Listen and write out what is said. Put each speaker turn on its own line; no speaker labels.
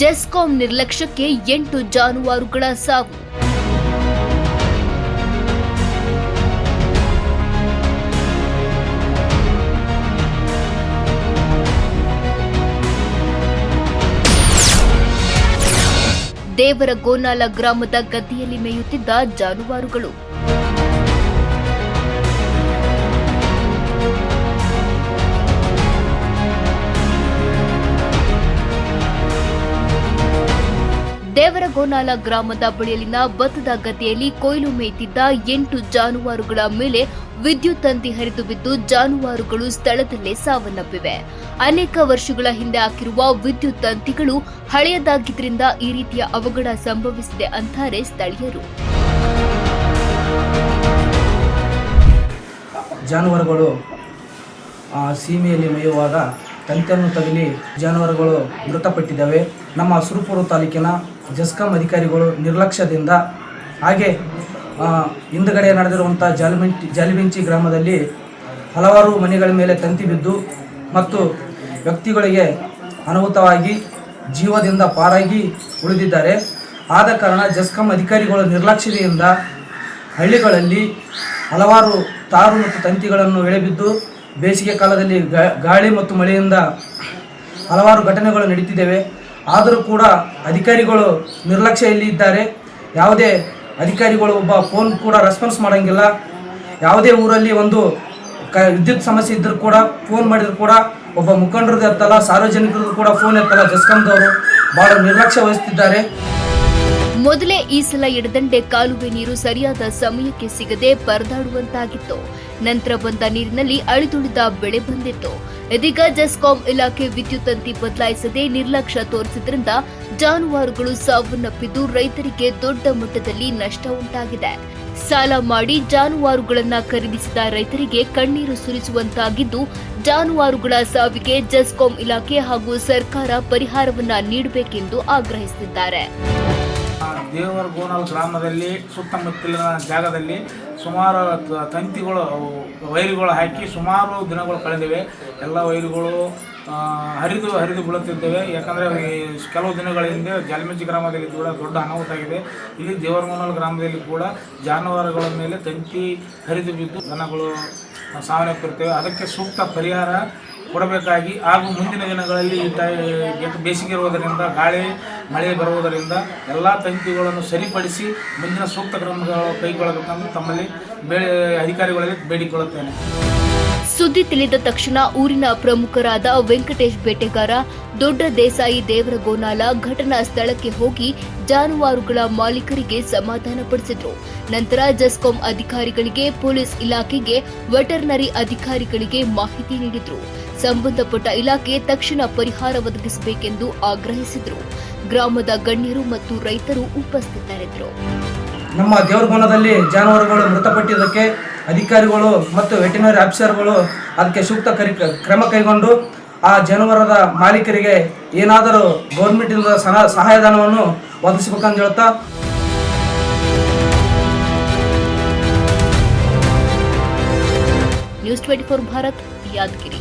ಜೆಸ್ಕಾಂ ನಿರ್ಲಕ್ಷ್ಯಕ್ಕೆ ಎಂಟು ಜಾನುವಾರುಗಳ ಸಾವು. ದೇವರ ಗೋನಾಲ ಗ್ರಾಮದ ಗದ್ದೆಯಲ್ಲಿ ಮೇಯುತ್ತಿದ್ದ ಜಾನುವಾರುಗಳು. ದೇವರಗೋನಾಲ ಗ್ರಾಮದ ಬಳಿಯಲ್ಲಿನ ಭತ್ತದ ಗದ್ದೆಯಲ್ಲಿ ಕೊಯ್ಲು ಮೇಯ್ತಿದ್ದ ಎಂಟು ಜಾನುವಾರುಗಳ ಮೇಲೆ ವಿದ್ಯುತ್ ತಂತಿ ಹರಿದು ಬಿದ್ದು ಜಾನುವಾರುಗಳು ಸ್ಥಳದಲ್ಲೇ ಸಾವನ್ನಪ್ಪಿವೆ. ಅನೇಕ ವರ್ಷಗಳ ಹಿಂದೆ ಹಾಕಿರುವ ವಿದ್ಯುತ್ ತಂತಿಗಳು ಹಳೆಯದಾಗಿದ್ದರಿಂದ ಈ ರೀತಿಯ ಅವಘಡ ಸಂಭವಿಸಿದೆ ಅಂತಾರೆ ಸ್ಥಳೀಯರು.
ಜಾನುವಾರುಗಳು ಸೀಮೆಯಲ್ಲಿ ಮೇಯುವಾಗ ತಂತಿಯನ್ನು ತಗಲಿ ಜಾನುವಾರುಗಳು ಮೃತಪಟ್ಟಿದ್ದಾವೆ. ನಮ್ಮ ಸುರಪುರ ತಾಲೂಕಿನ ಜಸ್ಕಾಂ ಅಧಿಕಾರಿಗಳು ನಿರ್ಲಕ್ಷ್ಯದಿಂದ ಹಾಗೆ ಹಿಂದುಗಡೆ ನಡೆದಿರುವಂಥ ಜಾಲಿಬೆಂಚಿ ಜಾಲಿಬೆಂಚಿ ಗ್ರಾಮದಲ್ಲಿ ಹಲವಾರು ಮನೆಗಳ ಮೇಲೆ ತಂತಿ ಬಿದ್ದು ಮತ್ತು ವ್ಯಕ್ತಿಗಳಿಗೆ ಅನಾಹುತವಾಗಿ ಜೀವದಿಂದ ಪಾರಾಗಿ ಉಳಿದಿದ್ದಾರೆ. ಆದ ಕಾರಣ ಜಸ್ಕಾಂ ಅಧಿಕಾರಿಗಳ ನಿರ್ಲಕ್ಷ್ಯತೆಯಿಂದ ಹಳ್ಳಿಗಳಲ್ಲಿ ಹಲವಾರು ತಾರು ಮತ್ತು ತಂತಿಗಳನ್ನು ಎಳೆಬಿದ್ದು ಬೇಸಿಗೆ ಕಾಲದಲ್ಲಿ ಗಾಳಿ ಮತ್ತು ಮಳೆಯಿಂದ ಹಲವಾರು ಘಟನೆಗಳು ನಡೀತಿದ್ದೇವೆ. ಆದರೂ ಕೂಡ ಅಧಿಕಾರಿಗಳು ನಿರ್ಲಕ್ಷ್ಯದಲ್ಲಿ ಇದ್ದಾರೆ. ಯಾವುದೇ ಅಧಿಕಾರಿಗಳು ಒಬ್ಬ ಫೋನ್ ಕೂಡ ರೆಸ್ಪಾನ್ಸ್ ಮಾಡೋಂಗಿಲ್ಲ. ಯಾವುದೇ ಊರಲ್ಲಿ ಒಂದು ಕ, ವಿದ್ಯುತ್ ಸಮಸ್ಯೆ ಇದ್ದರೂ ಕೂಡ ಫೋನ್ ಮಾಡಿದ್ರು ಕೂಡ ಒಬ್ಬ ಮುಖಂಡರದ್ದು ಎತ್ತಲ್ಲ ಸಾರ್ವಜನಿಕರದ್ದು ಕೂಡ ಫೋನ್ ಎತ್ತಲ್ಲ, ಜಸ್ಕಂದವರು ಭಾಳ ನಿರ್ಲಕ್ಷ್ಯ ವಹಿಸುತ್ತಿದ್ದಾರೆ
ಮೊದಲೇ ಈ ಸಲ ಎಡದಂಡೆ ಕಾಲುವೆ ನೀರು ಸರಿಯಾದ ಸಮಯಕ್ಕೆ ಸಿಗದೆ ಪರದಾಡುವಂತಾಗಿತ್ತು. ನಂತರ ಬಂದ ನೀರಿನಲ್ಲಿ ಅಳಿದುಳಿದ ಬೆಳೆ ಬಂದಿತ್ತು. ಇದೀಗ ಜೆಸ್ಕಾಂ ಇಲಾಖೆ ವಿದ್ಯುತ್ ತಂತಿ ಬದಲಾಯಿಸದೆ ನಿರ್ಲಕ್ಷ್ಯ ತೋರಿಸಿದ್ರಿಂದ ಜಾನುವಾರುಗಳು ಸಾವನ್ನಪ್ಪಿದ್ದು ರೈತರಿಗೆ ದೊಡ್ಡ ಮಟ್ಟದಲ್ಲಿ ನಷ್ಟ ಉಂಟಾಗಿದೆ. ಸಾಲ ಮಾಡಿ ಜಾನುವಾರುಗಳನ್ನ ಖರೀದಿಸಿದ ರೈತರಿಗೆ ಕಣ್ಣೀರು ಸುರಿಸುವಂತಾಗಿದ್ದು, ಜಾನುವಾರುಗಳ ಸಾವಿಗೆ ಜೆಸ್ಕಾಂ ಇಲಾಖೆ ಹಾಗೂ ಸರ್ಕಾರ ಪರಿಹಾರವನ್ನ ನೀಡಬೇಕೆಂದು ಆಗ್ರಹಿಸಿದ್ದಾರೆ.
ಆ, ದೇವರ ಗೋನಾಲ್ ಗ್ರಾಮದಲ್ಲಿ ಸುತ್ತಮುತ್ತಲಿನ ಜಾಗದಲ್ಲಿ ಸುಮಾರು ತಂತಿಗಳು ವೈರುಗಳು ಹಾಕಿ ಸುಮಾರು ದಿನಗಳು ಕಳೆದಿವೆ. ಎಲ್ಲ ವೈರುಗಳು ಹರಿದು ಹರಿದು ಬೀಳುತ್ತಿದ್ದೇವೆ. ಯಾಕಂದರೆ ಕೆಲವು ದಿನಗಳ ಹಿಂದೆ ಜಾಲಮಂಚಿ ಗ್ರಾಮದಲ್ಲಿ ಕೂಡ ದೊಡ್ಡ ಅನಾಹುತ ಆಗಿದೆ. ಇಲ್ಲಿ ದೇವರಗೋನಲ್ ಗ್ರಾಮದಲ್ಲಿ ಕೂಡ ಜಾನುವಾರುಗಳ ಮೇಲೆ ತಂತಿ ಹರಿದು ಬಿದ್ದು ದನಗಳು ಸಾವನ್ನಪ್ಪಿರ್ತೇವೆ ಅದಕ್ಕೆ ಸೂಕ್ತ ಪರಿಹಾರ ಕೊಡಬೇಕಾಗಿ ಹಾಗೂ ಮುಂದಿನ ದಿನಗಳಲ್ಲಿ ಬೇಸಿಗೆ ಇರುವುದರಿಂದ ಗಾಳಿ ಮಳೆ ಬರುವುದರಿಂದ ಎಲ್ಲ ತಂತಿಗಳನ್ನು ಸರಿಪಡಿಸಿ ಮುಂದಿನ ಸೂಕ್ತ ಕ್ರಮಗಳು ಕೈಗೊಳ್ಳಬೇಕೆಂದು ತಮ್ಮಲ್ಲಿ ಅಧಿಕಾರಿಗಳಲ್ಲಿ ಬೇಡಿಕೊಳ್ಳುತ್ತೇನೆ
ಸುದ್ದಿ ತಿಳಿದ ತಕ್ಷಣ ಊರಿನ ಪ್ರಮುಖರಾದ ವೆಂಕಟೇಶ್ ಬೇಟೆಗಾರ, ದೊಡ್ಡ ದೇಸಾಯಿ ದೇವರಗೋನಾಲ ಘಟನಾ ಸ್ಥಳಕ್ಕೆ ಹೋಗಿ ಜಾನುವಾರುಗಳ ಮಾಲೀಕರಿಗೆ ಸಮಾಧಾನಪಡಿಸಿದರು. ನಂತರ ಜಸ್ಕಾಂ ಅಧಿಕಾರಿಗಳಿಗೆ, ಪೊಲೀಸ್ ಇಲಾಖೆಗೆ, ವೆಟರ್ನರಿ ಅಧಿಕಾರಿಗಳಿಗೆ ಮಾಹಿತಿ ನೀಡಿದ್ರು. ಸಂಬಂಧಪಟ್ಟ ಇಲಾಖೆ ತಕ್ಷಣ ಪರಿಹಾರ ಒದಗಿಸಬೇಕೆಂದು ಆಗ್ರಹಿಸಿದ್ರು. ಗ್ರಾಮದ ಗಣ್ಯರು ಮತ್ತು ರೈತರು ಉಪಸ್ಥಿತರಿದ್ದರು.
ನಮ್ಮ ದೇವರಗೋಣದಲ್ಲಿ ಜಾನುವಾರುಗಳು ಮೃತಪಟ್ಟಿದ್ದಕ್ಕೆ ಅಧಿಕಾರಿಗಳು ಮತ್ತು ವೆಟಿನರಿ ಆಫೀಸರ್ಗಳು ಅದಕ್ಕೆ ಸೂಕ್ತ ಕರಿ ಕ್ರಮ ಕೈಗೊಂಡು ಆ ಜಾನುವಾರದ ಮಾಲೀಕರಿಗೆ ಏನಾದರೂ ಗೌರ್ಮೆಂಟಿಂದ ಸಹ ಸಹಾಯಧನವನ್ನು ಒದಗಿಸಬೇಕಂತ ಹೇಳ್ತಾ
news twenty four Bharat Yadgiri.